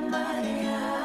Maria.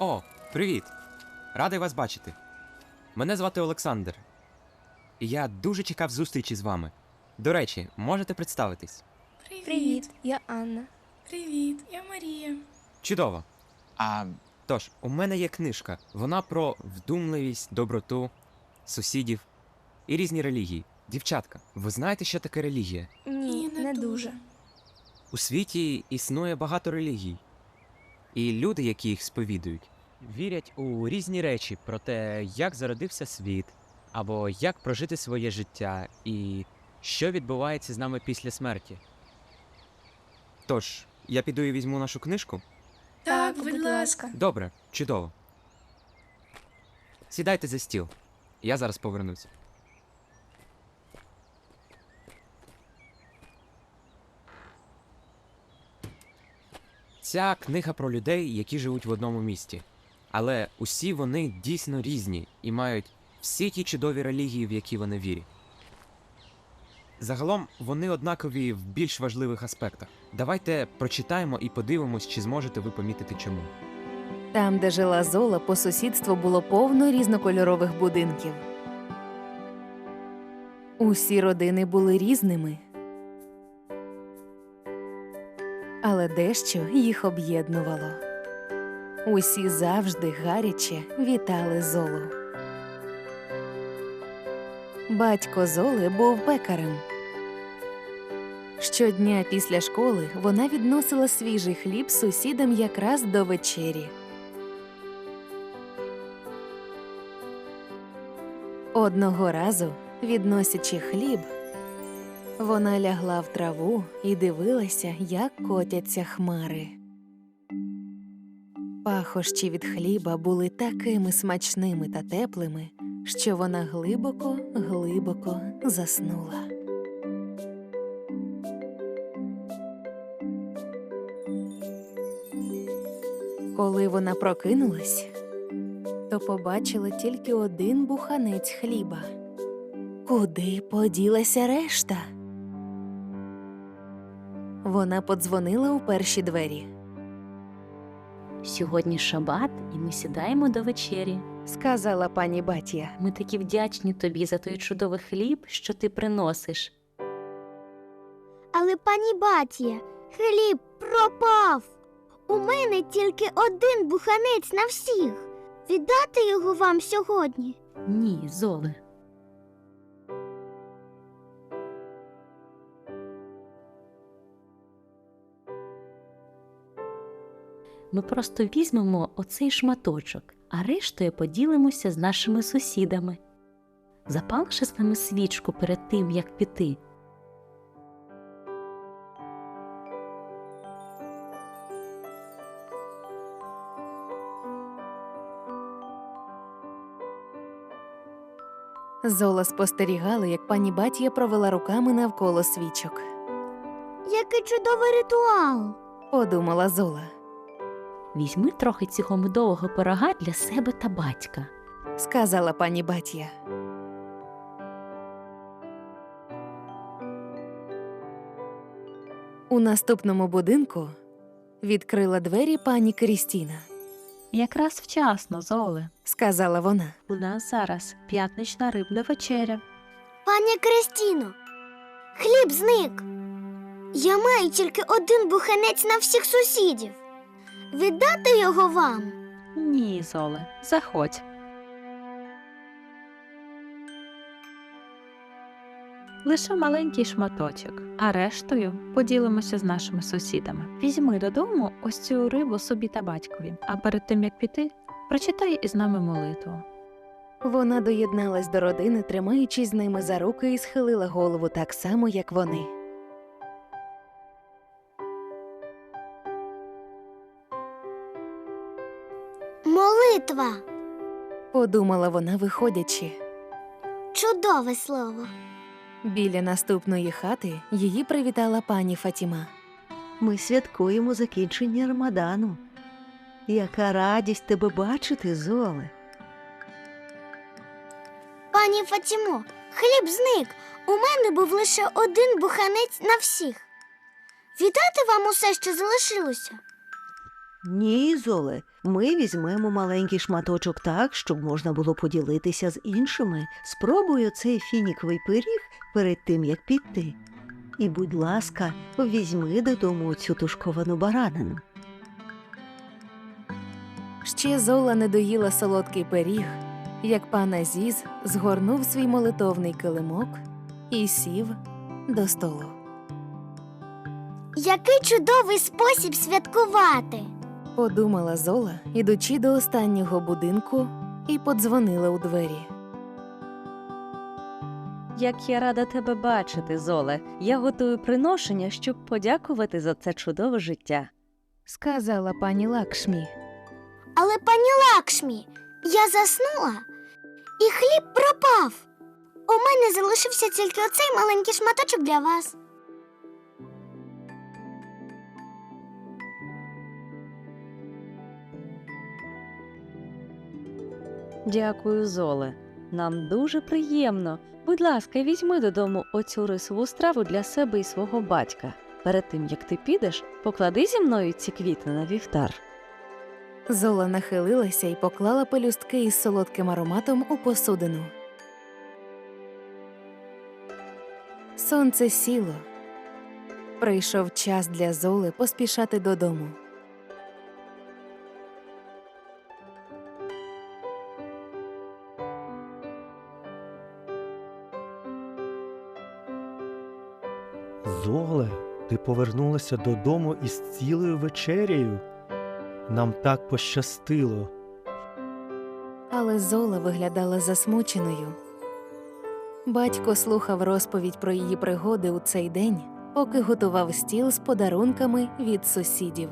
О, привіт! Радий вас бачити. Мене звати Олександр. І я дуже чекав зустрічі з вами. До речі, можете представитись. Привіт. Привіт, я Анна. Привіт, я Марія. Чудово. А Тож, у мене є книжка. Вона про вдумливість, доброту, сусідів і різні релігії. Дівчатка, ви знаєте, що таке релігія? Ні, не, дуже. У світі існує багато релігій. І люди, які їх сповідують, вірять у різні речі про те, як зародився світ, або як прожити своє життя, і що відбувається з нами після смерті. Тож, я піду і візьму нашу книжку. Так, будь ласка. Добре, чудово. Сідайте за стіл. Я зараз повернусь. Ця книга про людей, які живуть в одному місті. Але усі вони дійсно різні і мають всі ті чудові релігії, в які вони вірять. Загалом вони однакові в більш важливих аспектах. Давайте прочитаємо і подивимось, чи зможете ви помітити чому. Там, де жила Зола, по сусідству було повно різнокольорових будинків. Усі родини були різними, але дещо їх об'єднувало. Усі завжди гаряче вітали Золу. Батько Золи був пекарем. Щодня після школи вона відносила свіжий хліб сусідам якраз до вечері. Одного разу, відносячи хліб, вона лягла в траву і дивилася, як котяться хмари. Пахощі від хліба були такими смачними та теплими, що вона глибоко, глибоко заснула. Коли вона прокинулась, то побачила тільки один буханець хліба. Куди поділася решта? Вона подзвонила у перші двері. Сьогодні шабат, і ми сідаємо до вечері. Сказала пані Батія. Ми такі вдячні тобі за той чудовий хліб, що ти приносиш. Але пані Батія, хліб пропав. У мене тільки один буханець на всіх. Віддати його вам сьогодні. Ні, Золе. Ми просто візьмемо оцей шматочок, а рештою поділимося з нашими сусідами. запалиш з нами свічку перед тим, як піти? Зола спостерігала, як пані Батія провела руками навколо свічок. Який чудовий ритуал. Подумала Зола. Візьми трохи цього медового пирога для себе та батька. Сказала пані Батія. У наступному будинку відкрила двері пані Крістіна. Якраз вчасно, Золе. Сказала вона. У нас зараз п'ятнична рибна вечеря. Пані Кристіно, хліб зник. Я маю тільки один буханець на всіх сусідів. Віддати його вам. Ні, Золе, заходь. Лише маленький шматочок, а рештою поділимося з нашими сусідами. Візьми додому ось цю рибу собі та батькові, а перед тим як піти, прочитай із нами молитву. Вона доєдналась до родини, тримаючись з ними за руки, і схилила голову так само, як вони. Молитва. Подумала вона, виходячи. Чудове слово. Біля наступної хати її привітала пані Фатіма. Ми святкуємо закінчення Рамадану. Яка радість тебе бачити, Золе. Пані Фатімо, хліб зник. У мене був лише один буханець на всіх. Віддати вам усе, що залишилося. Ні, Золе, ми візьмемо маленький шматочок так, щоб можна було поділитися з іншими. Спробуй оцей фініковий пиріг перед тим, як піти. І, будь ласка, візьми додому цю тушковану баранину. Ще Зола не доїла солодкий пиріг, як пан Азіз згорнув свій молитовний килимок і сів до столу. Який чудовий спосіб святкувати. Подумала Зола, ідучи до останнього будинку, і подзвонила у двері. Як я рада тебе бачити, Золе. Я готую приношення, щоб подякувати за це чудове життя. Сказала пані Лакшмі. Але пані Лакшмі, я заснула, і хліб пропав. У мене залишився тільки оцей маленький шматочок для вас. Дякую, Золе. Нам дуже приємно. Будь ласка, візьми додому оцю рисову страву для себе і свого батька. Перед тим як ти підеш, поклади зі мною ці квіти на вівтар. Зола нахилилася і поклала пелюстки із солодким ароматом у посудину. Сонце сіло. Прийшов час для Золи поспішати додому. Повернулася додому із цілою вечерею. Нам так пощастило. Але Зола виглядала засмученою. Батько слухав розповідь про її пригоди у цей день, поки готував стіл з подарунками від сусідів.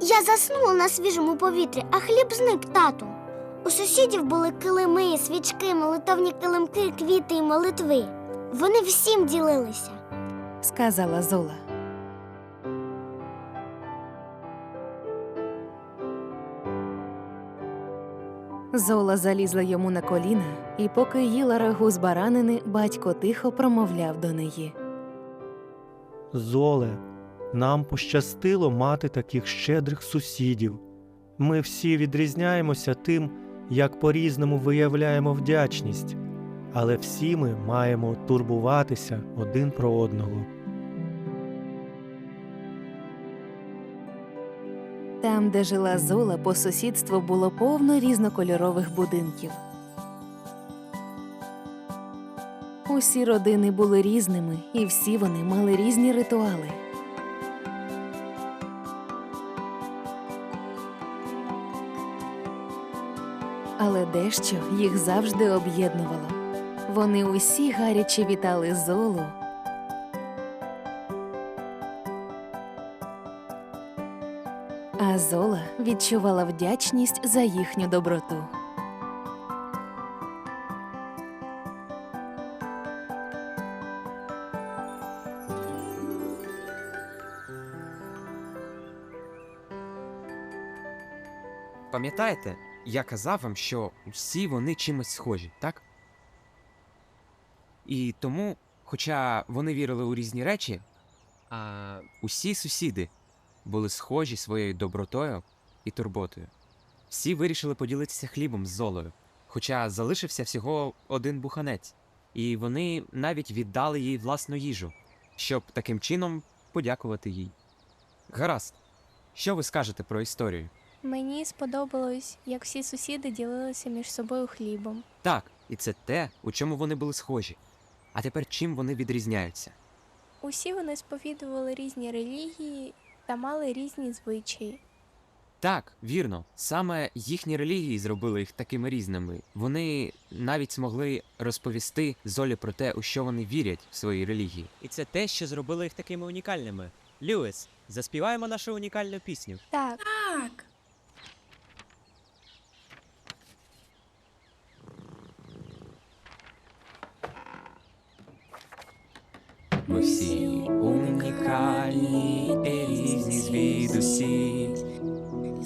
Я заснула на свіжому повітрі, а хліб зник тату. У сусідів були килими, свічки, молитовні килимки, квіти і молитви. Вони всім ділилися. Сказала Зола. Зола залізла йому на коліна, і поки їла рагу з баранини, батько тихо промовляв до неї. Золе, нам пощастило мати таких щедрих сусідів. Ми всі відрізняємося тим, як по-різному виявляємо вдячність, але всі ми маємо турбуватися один про одного. Там, де жила Зола, по сусідству було повно різнокольорових будинків. Усі родини були різними, і всі вони мали різні ритуали. Але дещо їх завжди об'єднувало. Вони усі гаряче вітали Золу. А Зола відчувала вдячність за їхню доброту. Пам'ятаєте, я казав вам, що всі вони чимось схожі, так? І тому, хоча вони вірили у різні речі, а усі сусіди були схожі своєю добротою і турботою. Всі вирішили поділитися хлібом з золою, хоча залишився всього один буханець, і вони навіть віддали їй власну їжу, щоб таким чином подякувати їй. Гаразд, що ви скажете про історію? Мені сподобалось, як всі сусіди ділилися між собою хлібом. Так, і це те, у чому вони були схожі. А тепер чим вони відрізняються? Усі вони сповідували різні релігії та мали різні звичаї. Так, вірно, саме їхні релігії зробили їх такими різними. Вони навіть змогли розповісти Золі про те, у що вони вірять в своїй релігії. І це те, що зробило їх такими унікальними. Льюіс, заспіваємо нашу унікальну пісню. Так, Так. Всі унікальні і різні звідусі.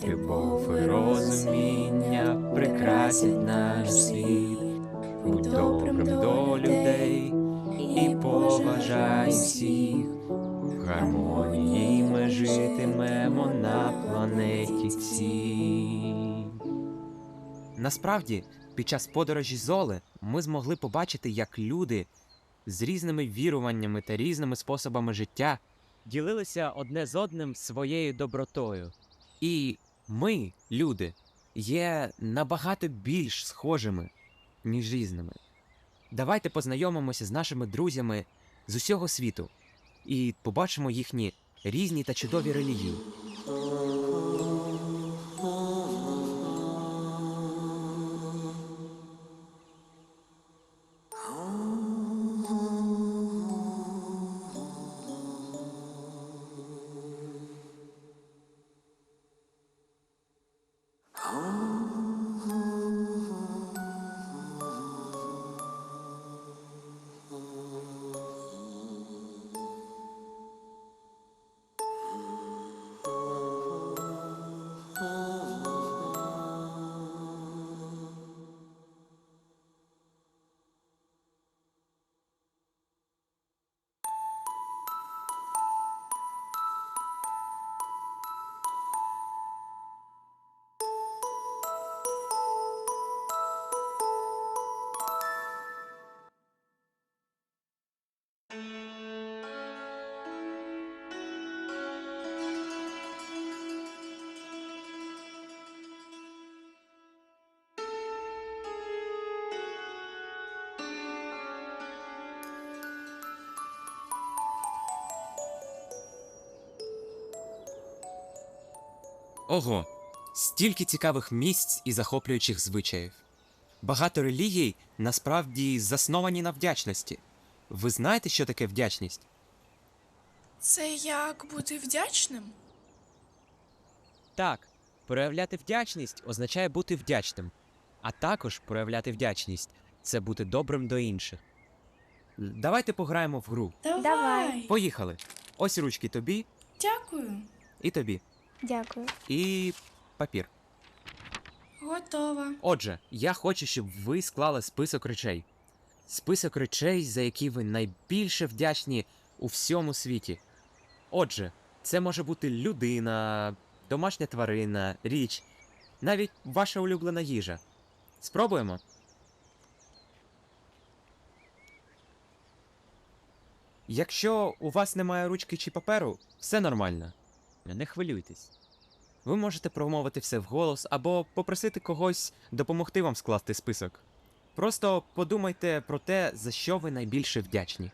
Любов і розуміння прикрасять наш світ. Будь добрим до людей і поважай всіх. В гармонії ми житимемо на планеті цій. Насправді, під час подорожі Золи ми змогли побачити, як люди з різними віруваннями та різними способами життя, Ділилися одне з одним своєю добротою. і ми, люди, є набагато більш схожими, ніж різними. Давайте познайомимося з нашими друзями з усього світу і побачимо їхні різні та чудові релігії. Ого, стільки цікавих місць і захоплюючих звичаїв. Багато релігій насправді засновані на вдячності. Ви знаєте, що таке вдячність? Це як бути вдячним? Так, проявляти вдячність означає бути вдячним, а також проявляти вдячність це бути добрим до інших. Давайте пограємо в гру. Давай. Поїхали. Ось ручки тобі Дякую. і тобі. Дякую. І папір. Готова. Отже, я хочу, щоб ви склали список речей. Список речей, за які ви найбільше вдячні у всьому світі. Отже, це може бути людина, домашня тварина, річ, навіть ваша улюблена їжа. Спробуємо. Якщо у вас немає ручки чи паперу, все нормально. Не хвилюйтесь. Ви можете промовити все вголос або попросити когось допомогти вам скласти список. Просто подумайте про те, за що ви найбільше вдячні.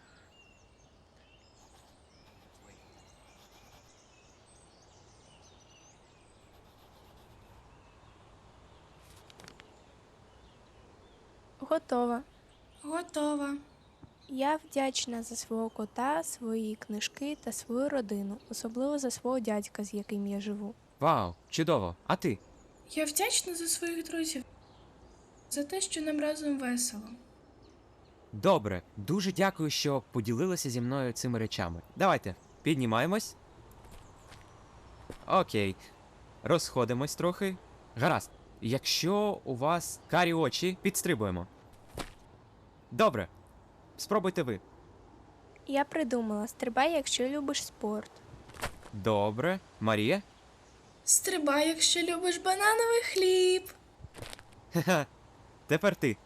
Готова. Готова. Я вдячна за свого кота, свої книжки та свою родину, особливо за свого дядька, з яким я живу. Вау, чудово. А ти? Я вдячна за своїх друзів. За те, що нам разом весело. Добре, дуже дякую, що поділилися зі мною цими речами. Давайте, піднімаємось. Окей. Розходимось трохи. Гаразд. Якщо у вас карі очі, підстрибуємо. Добре. Спробуйте ви. Я придумала, стрибай, якщо любиш спорт. Добре. Марія? Стрибай, якщо любиш банановий хліб. Ха-ха. Тепер ти.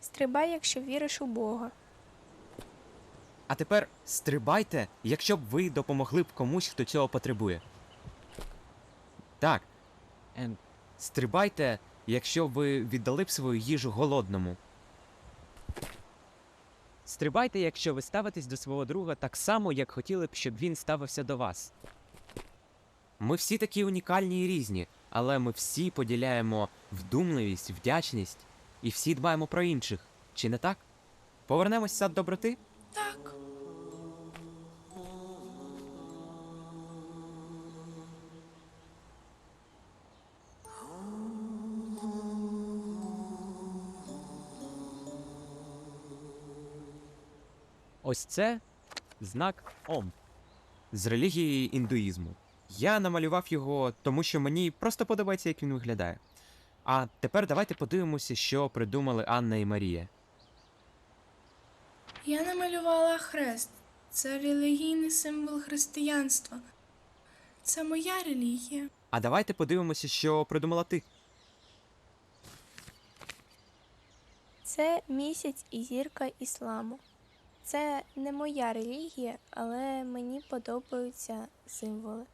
Стрибай, якщо віриш у Бога. А тепер стрибайте, якщо б ви допомогли б комусь, хто цього потребує. Так. Ем, стрибайте, якщо б ви віддали б свою їжу голодному. Стрибайте, якщо ви ставитесь до свого друга так само, як хотіли б, щоб він ставився до вас. Ми всі такі унікальні і різні, але ми всі поділяємо вдумливість, вдячність і всі дбаємо про інших. Чи не так? Повернемось в сад доброти? Так. Ось це знак Ом з релігії індуїзму. Я намалював його, тому що мені просто подобається, як він виглядає. А тепер давайте подивимося, що придумали Анна і Марія. Я намалювала хрест. Це релігійний символ християнства. Це моя релігія. А давайте подивимося, що придумала ти. Це місяць і зірка ісламу. Це не моя релігія, але мені подобаються символи.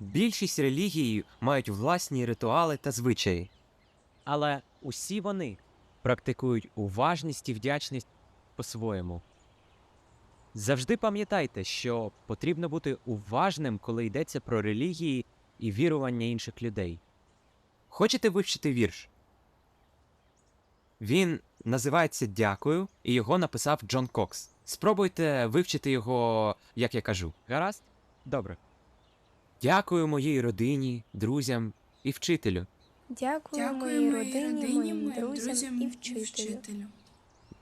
Більшість релігій мають власні ритуали та звичаї. Але усі вони практикують уважність і вдячність по-своєму. Завжди пам'ятайте, що потрібно бути уважним, коли йдеться про релігії і вірування інших людей. Хочете вивчити вірш? Він називається Дякую, і його написав Джон Кокс. Спробуйте вивчити його, як я кажу. Гаразд? Добре. Дякую моїй родині, друзям і вчителю. Дякую, Дякую моїй родині, родині, моїм друзям і вчителю.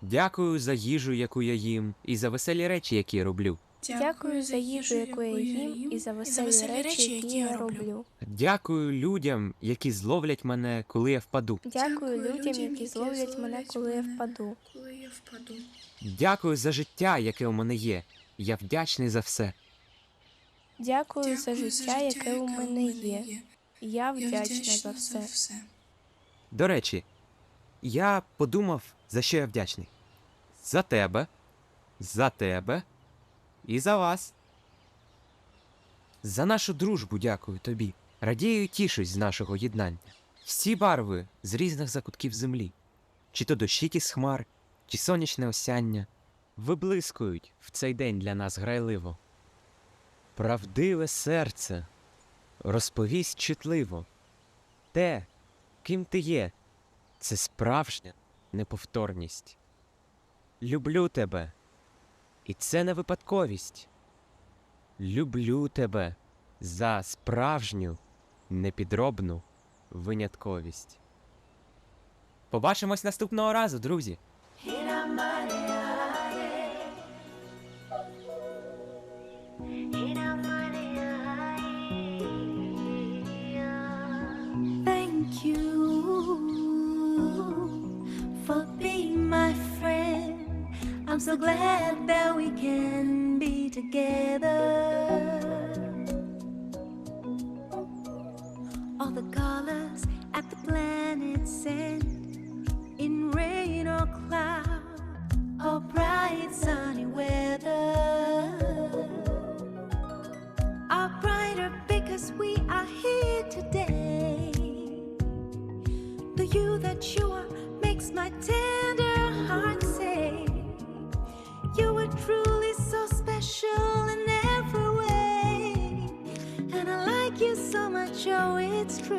Дякую за їжу, яку я їм, і за веселі речі, які я роблю. Дякую за їжу, яку я їм, і за веселі речі, які я роблю. Дякую людям, які зловлять мене, коли я впаду. Дякую людям, які зловлять мене, коли я впаду. Коли я впаду. Дякую за життя, яке у мене є. Я вдячний за все. Дякую за життя, яке у мене є. Я вдячна за все. До речі, я подумав, за що я вдячний. За тебе, за тебе і за вас. За нашу дружбу дякую тобі. Радію і тішусь з нашого єднання. Всі барви з різних закутків землі, чи то дощик із хмар, чи сонячне осяння, виблискують в цей день для нас грайливо. Правдиве серце розповість чутливо те, ким ти є, це справжня неповторність. Люблю тебе, і це не випадковість. Люблю тебе за справжню, непідробну винятковість. Побачимось наступного разу, друзі. I'm so glad that we can be together. show its true.